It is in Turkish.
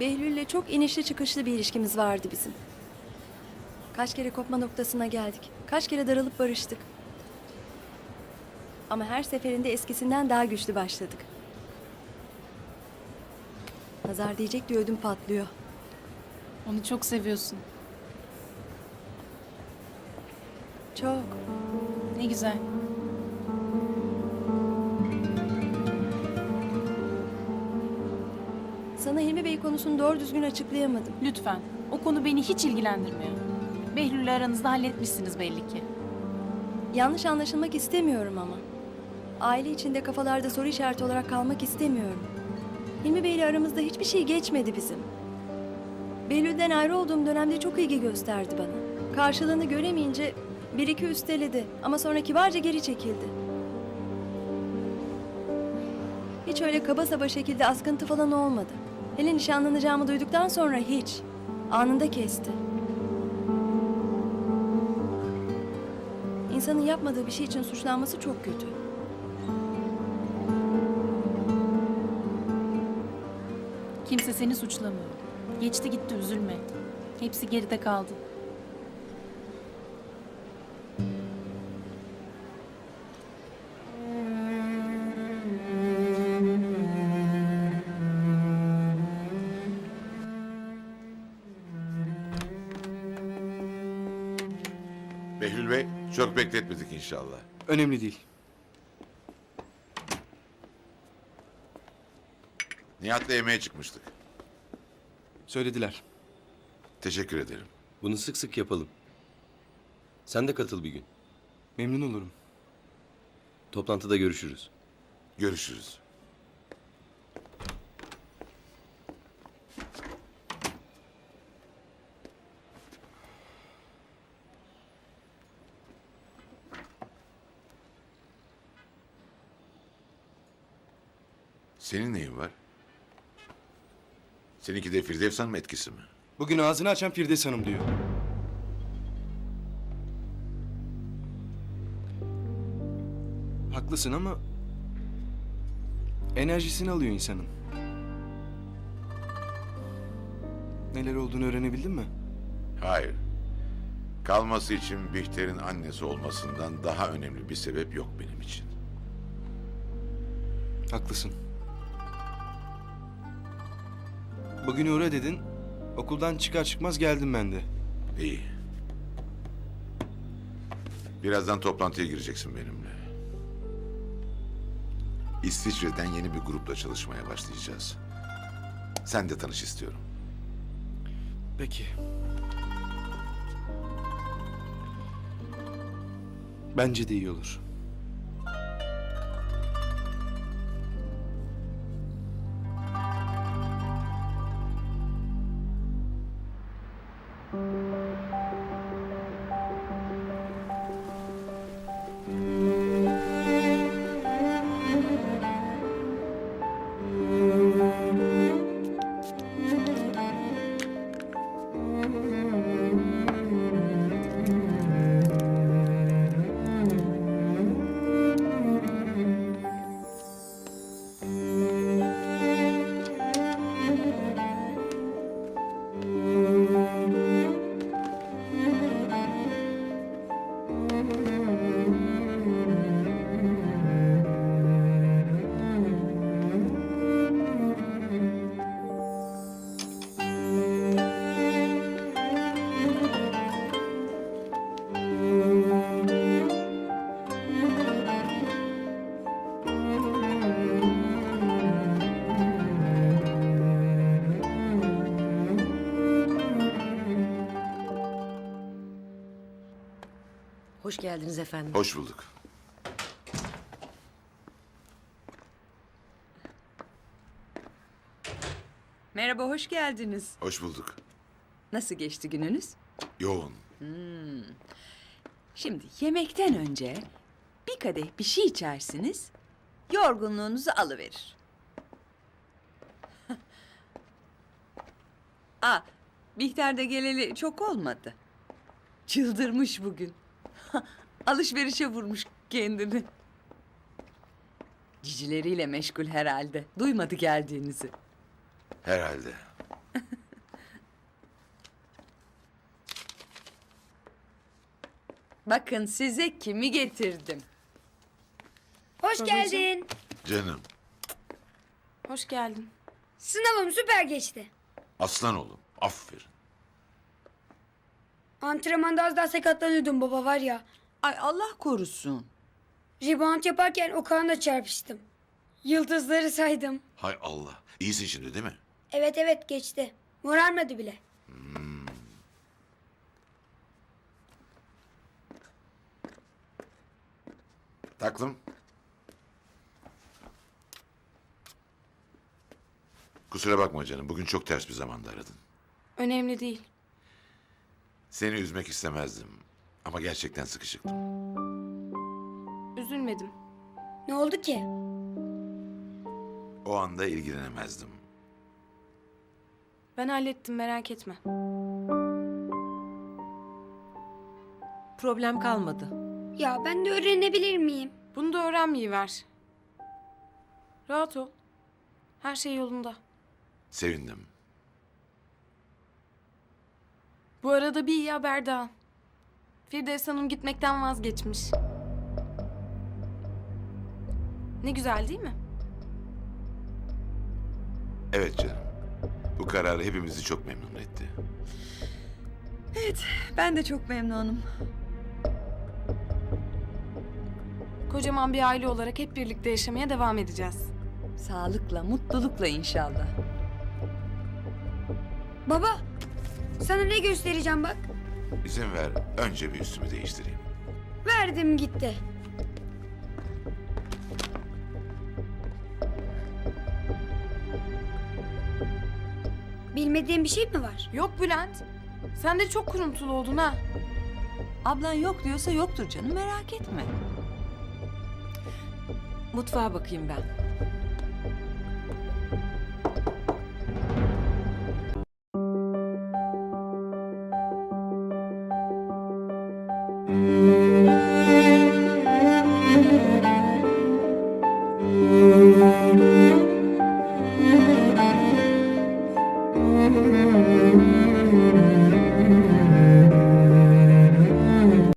Behlül'le çok inişli çıkışlı bir ilişkimiz vardı bizim. Kaç kere kopma noktasına geldik. Kaç kere darılıp barıştık. Ama her seferinde eskisinden daha güçlü başladık. Nazar diyecek diye ödüm patlıyor. Onu çok seviyorsun. Çok. Ne güzel. Sana Hilmi Bey konusunu doğru düzgün açıklayamadım. Lütfen. O konu beni hiç ilgilendirmiyor. Behlül'le aranızda halletmişsiniz belli ki. Yanlış anlaşılmak istemiyorum ama. Aile içinde kafalarda soru işareti olarak kalmak istemiyorum. Hilmi Bey ile aramızda hiçbir şey geçmedi bizim. Behlül'den ayrı olduğum dönemde çok ilgi gösterdi bana. Karşılığını göremeyince bir iki üsteledi ama sonra kibarca geri çekildi. Hiç öyle kaba saba şekilde askıntı falan olmadı. Hele nişanlanacağımı duyduktan sonra hiç. Anında kesti. İnsanın yapmadığı bir şey için suçlanması çok kötü. Kimse seni suçlamıyor. Geçti gitti üzülme. Hepsi geride kaldı. Behlül Bey, çok bekletmedik inşallah. Önemli değil. Nihat'la yemeğe çıkmıştık. Söylediler. Teşekkür ederim. Bunu sık sık yapalım. Sen de katıl bir gün. Memnun olurum. Toplantıda görüşürüz. Görüşürüz. Senin neyin var? Seninki de Firdevs Hanım etkisi mi? Bugün ağzını açan Firdevs Hanım diyor. Haklısın ama enerjisini alıyor insanın. Neler olduğunu öğrenebildin mi? Hayır. Kalması için Bihter'in annesi olmasından daha önemli bir sebep yok benim için. Haklısın. Bugün uğra dedin. Okuldan çıkar çıkmaz geldim ben de. İyi. Birazdan toplantıya gireceksin benimle. İsviçre'den yeni bir grupla çalışmaya başlayacağız. Sen de tanış istiyorum. Peki. Bence de iyi olur. Hoş geldiniz efendim. Hoş bulduk. Merhaba, hoş geldiniz. Hoş bulduk. Nasıl geçti gününüz? Yoğun. Şimdi yemekten önce bir kadeh bir şey içersiniz, yorgunluğunuzu alıverir. Aa, Bihter de geleli çok olmadı. Çıldırmış bugün. Alışverişe vurmuş kendini. Cicileriyle meşgul herhalde. Duymadı geldiğinizi. Herhalde. Bakın size kimi getirdim. Hoş geldin. Canım. Hoş geldin. Sınavım süper geçti. Aslan oğlum. Aferin. Antrenmanda az daha sakatlanıyordum baba var ya. Ay Allah korusun. Rebound yaparken Okan'la çarpıştım. Yıldızları saydım. Hay Allah. İyisin şimdi değil mi? Evet evet geçti. Morarmadı bile. Taklım. Kusura bakma canım. Bugün çok ters bir zamanda aradın. Önemli değil. Seni üzmek istemezdim. Ama gerçekten sıkışıktım. Üzülmedim. Ne oldu ki? O anda ilgilenemezdim. Ben hallettim merak etme. Problem kalmadı. Ya ben de öğrenebilir miyim? Bunu da öğrenmeyi ver. Rahat ol. Her şey yolunda. Sevindim. Bu arada bir iyi haber daha. Firdevs Hanım gitmekten vazgeçmiş. Ne güzel değil mi? Evet canım. Bu karar hepimizi çok memnun etti. Ben de çok memnunum. Kocaman bir aile olarak hep birlikte yaşamaya devam edeceğiz. Sağlıkla, mutlulukla inşallah. Baba sana ne göstereceğim bak. İzin ver. Önce bir üstümü değiştireyim. Verdim gitti. Bilmediğim bir şey mi var? Yok Bülent. Sen de çok kuruntulu oldun ha. Ablan yok diyorsa yoktur canım merak etme. Mutfağa bakayım ben.